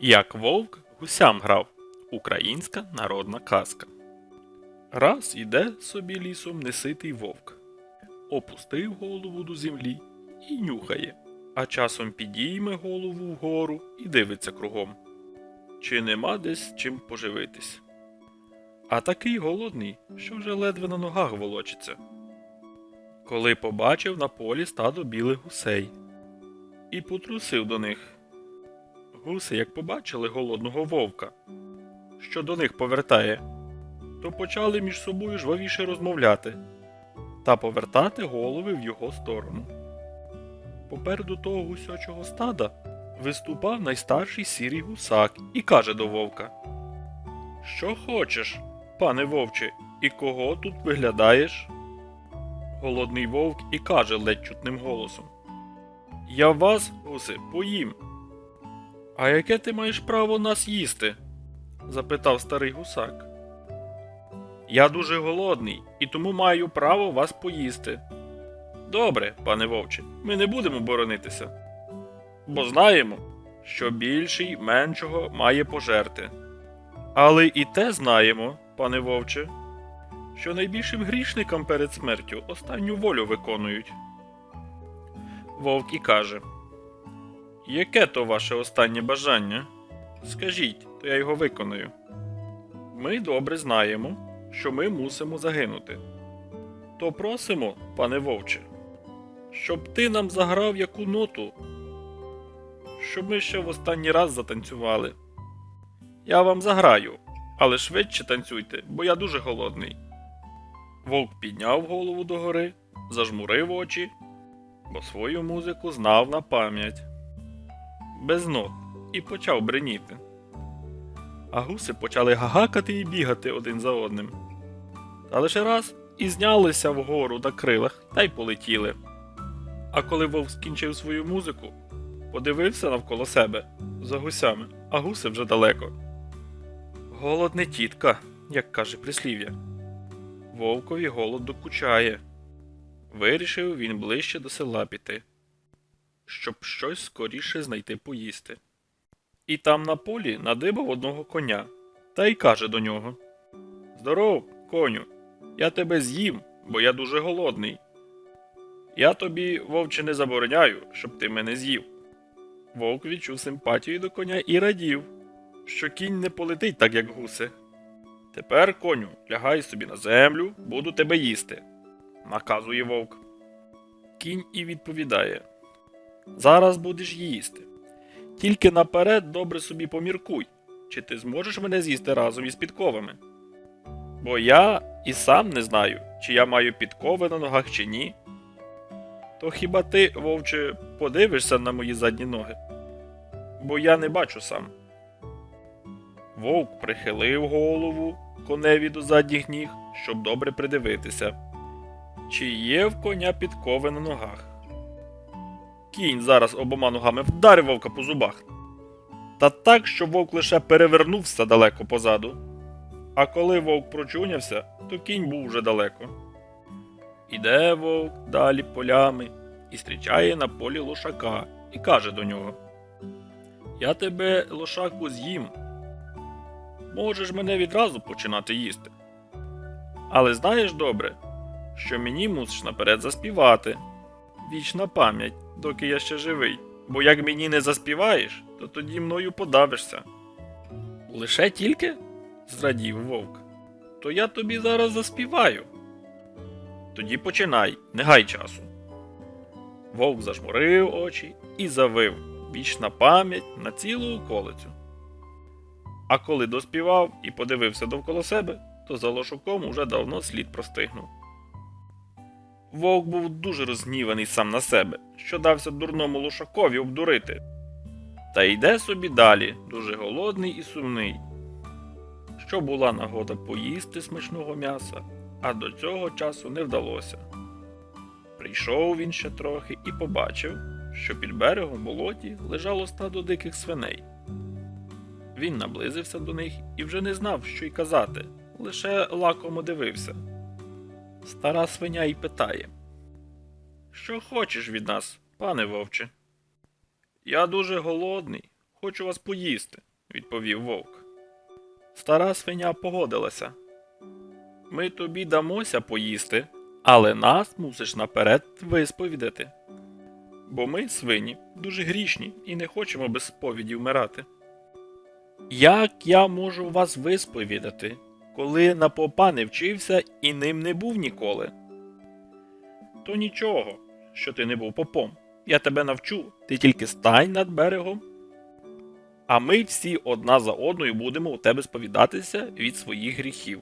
Як вовк гусям грав. Українська народна казка. Раз іде собі лісом неситий вовк. Опустив голову до землі і нюхає, а часом підійме голову вгору і дивиться кругом. Чи нема десь чим поживитись. А такий голодний, що вже ледве на ногах волочиться. Коли побачив на полі стадо білих гусей і потрусив до них. Гуси, як побачили голодного вовка, що до них повертає, то почали між собою жвавіше розмовляти та повертати голови в його сторону. Попереду того гусячого стада виступав найстарший сірий гусак і каже до вовка: Що хочеш, пане вовче, і кого тут виглядаєш? Голодний вовк і каже ледь чутним голосом: Я вас, гуси, поїм. А яке ти маєш право нас їсти? запитав старий гусак. Я дуже голодний і тому маю право вас поїсти. Добре, пане вовче, ми не будемо боронитися. Бо знаємо, що більший меншого має пожерти. Але і те знаємо, пане вовче, що найбільшим грішникам перед смертю останню волю виконують. Вовк і каже. Яке то ваше останнє бажання? Скажіть, то я його виконую. Ми добре знаємо, що ми мусимо загинути. То просимо, пане вовче, щоб ти нам заграв яку ноту, щоб ми ще в останній раз затанцювали. Я вам заграю, але швидше танцюйте, бо я дуже голодний. Вовк підняв голову догори, зажмурив очі, бо свою музику знав на пам'ять без нот і почав бреніти. А гуси почали гагакати і бігати один за одним. Та лише раз і знялися вгору на крилах та й полетіли. А коли вовк скінчив свою музику, подивився навколо себе за гусями, а гуси вже далеко. Голод не тітка, як каже прислів'я. Вовкові голод докучає. Вирішив він ближче до села піти щоб щось скоріше знайти поїсти. І там на полі надибав одного коня та й каже до нього Здоров, коню, я тебе з'їм, бо я дуже голодний. Я тобі, вовче, не забороняю, щоб ти мене з'їв. Вовк відчув симпатію до коня і радів, що кінь не полетить так, як гуси. Тепер, коню, лягай собі на землю, буду тебе їсти, наказує вовк. Кінь і відповідає Зараз будеш їсти. Тільки наперед добре собі поміркуй, чи ти зможеш мене з'їсти разом із підковами. Бо я і сам не знаю, чи я маю підкови на ногах чи ні. То хіба ти, вовче, подивишся на мої задні ноги? Бо я не бачу сам. Вовк прихилив голову коневі до задніх ніг, щоб добре придивитися, чи є в коня підкови на ногах. Кінь зараз обома ногами вдарив вовка по зубах. Та так, що вовк лише перевернувся далеко позаду. А коли вовк прочунявся, то кінь був вже далеко. Іде вовк далі полями і зустрічає на полі лошака і каже до нього: Я тебе, лошаку, з'їм. Можеш мене відразу починати їсти. Але знаєш добре, що мені мусиш наперед заспівати. Вічна пам'ять доки я ще живий, бо як мені не заспіваєш, то тоді мною подавишся. Лише тільки? зрадів вовк. То я тобі зараз заспіваю. Тоді починай, не гай часу. Вовк зажмурив очі і завив вічна пам'ять на цілу околицю. А коли доспівав і подивився довкола себе, то за лошуком уже давно слід простигнув. Вовк був дуже розгніваний сам на себе, що дався дурному лошакові обдурити. Та йде собі далі, дуже голодний і сумний. Що була нагода поїсти смачного м'яса, а до цього часу не вдалося. Прийшов він ще трохи і побачив, що під берегом болоті лежало стадо диких свиней. Він наблизився до них і вже не знав, що й казати, лише лакомо дивився. Стара свиня й питає. Що хочеш від нас, пане вовче? Я дуже голодний, хочу вас поїсти. відповів вовк. Стара свиня погодилася. Ми тобі дамося поїсти, але нас мусиш наперед висповідати. Бо ми, свині, дуже грішні і не хочемо без сповіді вмирати. Як я можу вас висповідати, коли на попа не вчився і ним не був ніколи? То нічого, що ти не був попом. Я тебе навчу, ти тільки стань над берегом. А ми всі одна за одною будемо у тебе сповідатися від своїх гріхів.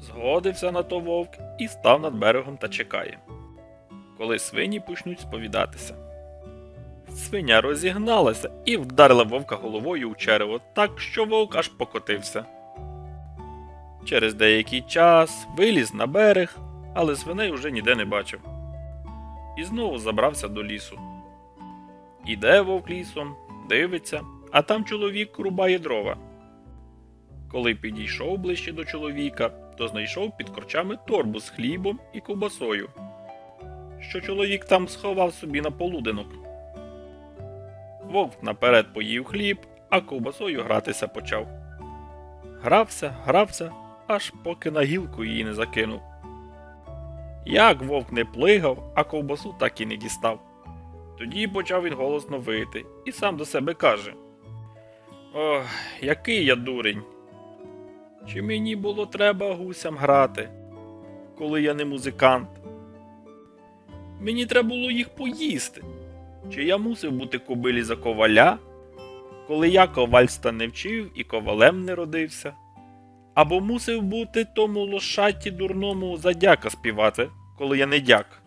Згодився на то вовк і став над берегом та чекає, коли свині почнуть сповідатися. Свиня розігналася і вдарила вовка головою у черево так, що вовк аж покотився. Через деякий час виліз на берег, але свиней уже ніде не бачив. І знову забрався до лісу. Іде вовк лісом, дивиться, а там чоловік рубає дрова. Коли підійшов ближче до чоловіка, то знайшов під корчами торбу з хлібом і ковбасою, що чоловік там сховав собі на полуденок. Вовк наперед поїв хліб, а ковбасою гратися почав. Грався, грався, аж поки на гілку її не закинув. Як вовк не плигав, а ковбасу так і не дістав. Тоді почав він голосно вити і сам до себе каже: Ох, який я дурень. Чи мені було треба гусям грати, коли я не музикант? Мені треба було їх поїсти. Чи я мусив бути кобилі за коваля, коли я ковальства не вчив і ковалем не родився? Або мусив бути тому лошаті дурному за дяка співати, коли я не дяк?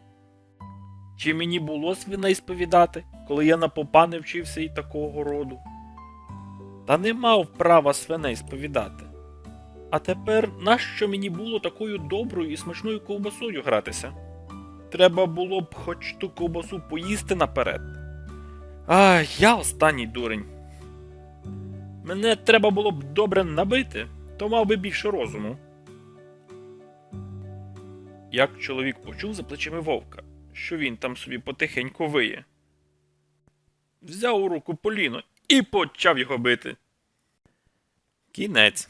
Чи мені було свиней сповідати, коли я на попа не вчився і такого роду? Та не мав права свиней сповідати. А тепер нащо мені було такою доброю і смачною ковбасою гратися? Треба було б хоч ту ковбасу поїсти наперед. А, я останній дурень. Мене треба було б добре набити, то мав би більше розуму. Як чоловік почув за плечима вовка, що він там собі потихеньку виє. Взяв у руку поліно і почав його бити. Кінець.